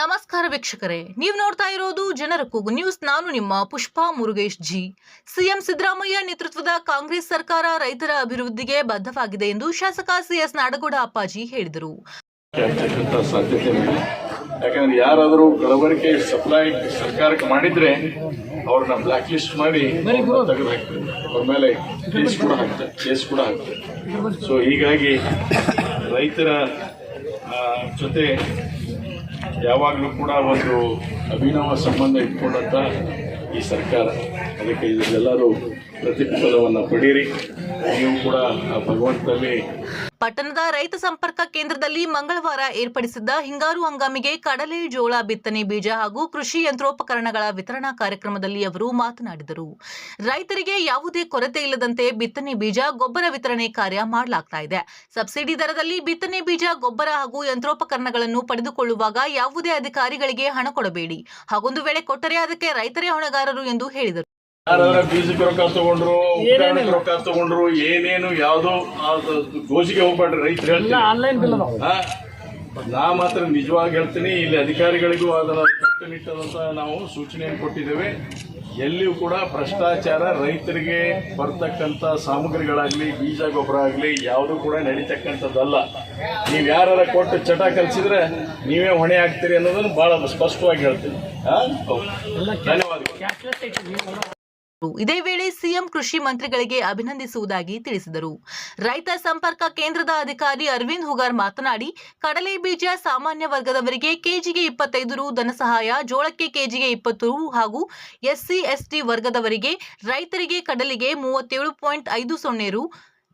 ನಮಸ್ಕಾರ ವೀಕ್ಷಕರೇ ನೀವು ನೋಡ್ತಾ ಇರೋದು ಜನರ ಕೂಗು ನ್ಯೂಸ್. ನಾನು ನಿಮ್ಮ ಪುಷ್ಪಾ ಮುರುಗೇಶ್ ಜಿ. ಸಿಎಂ ಸಿದ್ದರಾಮಯ್ಯ ನೇತೃತ್ವದ ಕಾಂಗ್ರೆಸ್ ಸರ್ಕಾರ ರೈತರ ಅಭಿವೃದ್ಧಿಗೆ ಬದ್ಧವಾಗಿದೆ ಎಂದು ಶಾಸಕ ಸಿಎಸ್ ನಾಡಗೌಡ ಅಪ್ಪಾಜಿ ಹೇಳಿದರು. ಯಾಕಂದ್ರೆ ಯಾರಾದರೂ ಕಲಬೆರಕೆ ಸಪ್ಲೈ ಸರ್ಕಾರಕ್ಕೆ ಮಾಡಿದ್ರೆ ಅವ್ರನ್ನ ಬ್ಲಾಕ್ ಲಿಸ್ಟ್ ಮಾಡಿ ತೆಗೆದು ಹಾಕ್ತಾರೆ ಅವ್ರ ಮೇಲೆ ಕೇಸ್ ಕೂಡ ಹಾಕ್ತಾರೆ ಕೇಸ್ ಕೂಡ ಹಾಕ್ತಾರೆ. ಸೊ ಹೀಗಾಗಿ ರೈತರ ಜೊತೆ ಯಾವಾಗಲೂ ಕೂಡ ಒಂದು ಅಭಿನವ ಸಂಬಂಧ ಇಟ್ಕೊಂಡಂತ ಈ ಸರ್ಕಾರ. ಅದಕ್ಕೆ ಇದೆಲ್ಲರೂ ಪ್ರತಿಫಲವನ್ನು ಪಡೀರಿ. ನೀವು ಕೂಡ ಆ ಭಗವಂತನಲ್ಲಿ ಪಟ್ಟಣದ ರೈತ ಸಂಪರ್ಕ ಕೇಂದ್ರದಲ್ಲಿ ಮಂಗಳವಾರ ಏರ್ಪಡಿಸಿದ್ದ ಹಿಂಗಾರು ಹಂಗಾಮಿಗೆ ಕಡಲೆ, ಜೋಳ ಬಿತ್ತನೆ ಬೀಜ ಹಾಗೂ ಕೃಷಿ ಯಂತ್ರೋಪಕರಣಗಳ ವಿತರಣಾ ಕಾರ್ಯಕ್ರಮದಲ್ಲಿ ಅವರು ಮಾತನಾಡಿದರು. ರೈತರಿಗೆ ಯಾವುದೇ ಕೊರತೆ ಇಲ್ಲದಂತೆ ಬಿತ್ತನೆ ಬೀಜ, ಗೊಬ್ಬರ ವಿತರಣೆ ಕಾರ್ಯ ಮಾಡಲಾಗ್ತಾ ಇದೆ. ಸಬ್ಸಿಡಿ ದರದಲ್ಲಿ ಬಿತ್ತನೆ ಬೀಜ, ಗೊಬ್ಬರ ಹಾಗೂ ಯಂತ್ರೋಪಕರಣಗಳನ್ನು ಪಡೆದುಕೊಳ್ಳುವಾಗ ಯಾವುದೇ ಅಧಿಕಾರಿಗಳಿಗೆ ಹಣ ಕೊಡಬೇಡಿ. ಹಾಗೊಂದು ವೇಳೆ ಕೊಟ್ಟರೆ ಅದಕ್ಕೆ ರೈತರೇ ಹೊಣೆಗಾರರು ಎಂದು ಹೇಳಿದರು. ಯಾರಾದ್ರ ಬೀಜಕ್ಕೆ ರೊಕ್ಕ ತಗೊಂಡ್ರು ಉಪಕರಣಕ್ಕೆ ರೊಕ್ಕ ತಗೊಂಡ್ರು ಏನೇನು ಯಾವ್ದು ಗೋಜಿಗೆ ಹೋಗ್ಬೇಡ್ರಿ ರೈತರು ಹೇಳ್ತೀನಿ? ನಾ ಮಾತ್ರ ನಿಜವಾಗಿ ಹೇಳ್ತೀನಿ ಇಲ್ಲಿ ಅಧಿಕಾರಿಗಳಿಗೂ ಅದರ ಕಟ್ಟುನಿಟ್ಟಾದಂತ ನಾವು ಸೂಚನೆಯನ್ನು ಕೊಟ್ಟಿದ್ದೇವೆ. ಎಲ್ಲಿಯೂ ಕೂಡ ಭ್ರಷ್ಟಾಚಾರ ರೈತರಿಗೆ ಬರ್ತಕ್ಕಂಥ ಸಾಮಗ್ರಿಗಳಾಗ್ಲಿ ಬೀಜ ಗೊಬ್ಬರ ಆಗಲಿ ಯಾವುದು ಕೂಡ ನಡೀತಕ್ಕಂಥದ್ದಲ್ಲ. ನೀವು ಯಾರ ಕೊಟ್ಟು ಚಟ ಕಲಿಸಿದ್ರೆ ನೀವೇ ಹೊಣೆ ಆಗ್ತೀರಿ ಅನ್ನೋದನ್ನು ಬಹಳ ಸ್ಪಷ್ಟವಾಗಿ ಹೇಳ್ತೀನಿ. ಧನ್ಯವಾದಗಳು. ಇದೇ ವೇಳೆ ಸಿಎಂ ಕೃಷಿ ಮಂತ್ರಿಗಳಿಗೆ ಅಭಿನಂದಿಸುವುದಾಗಿ ತಿಳಿಸಿದರು. ರೈತ ಸಂಪರ್ಕ ಕೇಂದ್ರದ ಅಧಿಕಾರಿ ಅರವಿಂದ್ ಹುಗಾರ್ ಮಾತನಾಡಿ, ಕಡಲೆ ಬೀಜ ಸಾಮಾನ್ಯ ವರ್ಗದವರಿಗೆ ಕೆಜಿಗೆ ಇಪ್ಪತ್ತೈದು ರು ಧನಸಹಾಯ ಜೋಳಕ್ಕೆ ಕೆಜಿಗೆ ಇಪ್ಪತ್ತು ರು ಹಾಗೂ ಎಸ್ಸಿ, ಎಸ್ಟಿ ವರ್ಗದವರಿಗೆ ರೈತರಿಗೆ ಕಡಲಿಗೆ ಮೂವತ್ತೇಳು ಪಾಯಿಂಟ್ ಐದು ಸೊನ್ನೆ ರು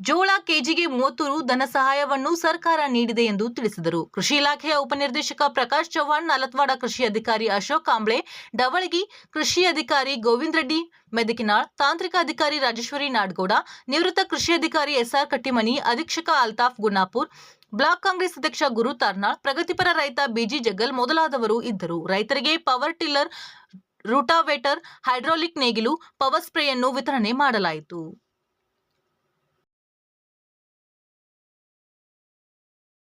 ಜೋಳ ಕೆಜಿಗೆ ಮೂವತ್ತು ರು ಧನ ಸಹಾಯವನ್ನು ಸರ್ಕಾರ ನೀಡಿದೆ ಎಂದು ತಿಳಿಸಿದರು. ಕೃಷಿ ಇಲಾಖೆಯ ಉಪನಿರ್ದೇಶಕ ಪ್ರಕಾಶ್ ಚವ್ಹಾಣ್, ನಲತ್ವಾಡ ಕೃಷಿ ಅಧಿಕಾರಿ ಅಶೋಕ್ ಕಾಂಬ್ಳೆ ಡವಳಗಿ ಕೃಷಿ ಅಧಿಕಾರಿ ಗೋವಿಂದ ರೆಡ್ಡಿ, ಮೆದಕಿನಾಳ್, ತಾಂತ್ರಿಕ ಅಧಿಕಾರಿ ರಾಜೇಶ್ವರಿ ನಾಡ್ಗೌಡ, ನಿವೃತ್ತ ಕೃಷಿ ಅಧಿಕಾರಿ ಎಸ್ಆರ್ ಕಟ್ಟಿಮನಿ, ಅಧೀಕ್ಷಕ ಅಲ್ತಾಫ್ ಗುನ್ನಾಪುರ್, ಬ್ಲಾಕ್ ಕಾಂಗ್ರೆಸ್ ಅಧ್ಯಕ್ಷ ಗುರು ತಾರ್ನಾಳ್, ಪ್ರಗತಿಪರ ರೈತ ಬಿಜಿ ಜಗ್ಗಲ್ ಮೊದಲಾದವರು ಇದ್ದರು. ರೈತರಿಗೆ ಪವರ್ ಟಿಲ್ಲರ್, ರೂಟಾವೇಟರ್, ಹೈಡ್ರಾಲಿಕ್ ನೇಗಿಲು, ಪವರ್ ಸ್ಪ್ರೇಯನ್ನು ವಿತರಣೆ ಮಾಡಲಾಯಿತು.